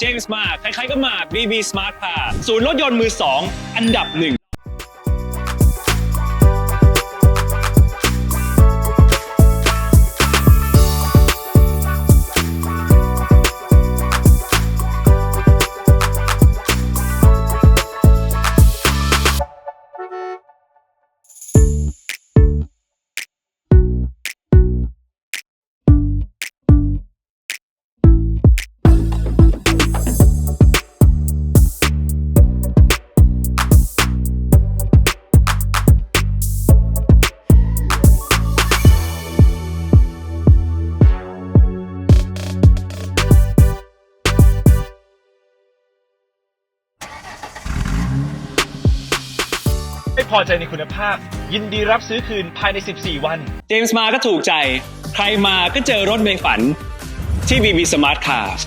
เจมส์มาใครๆก็มา BB Smart Car ศูนย์รถยนต์มือ 2 อันดับหนึ่ง ไม่พอใจในคุณภาพ ยินดีรับซื้อคืนภายใน 14 วัน เจมส์มาก็ถูกใจ ใครมาก็เจอรถในฝันที่ BB Smart Cars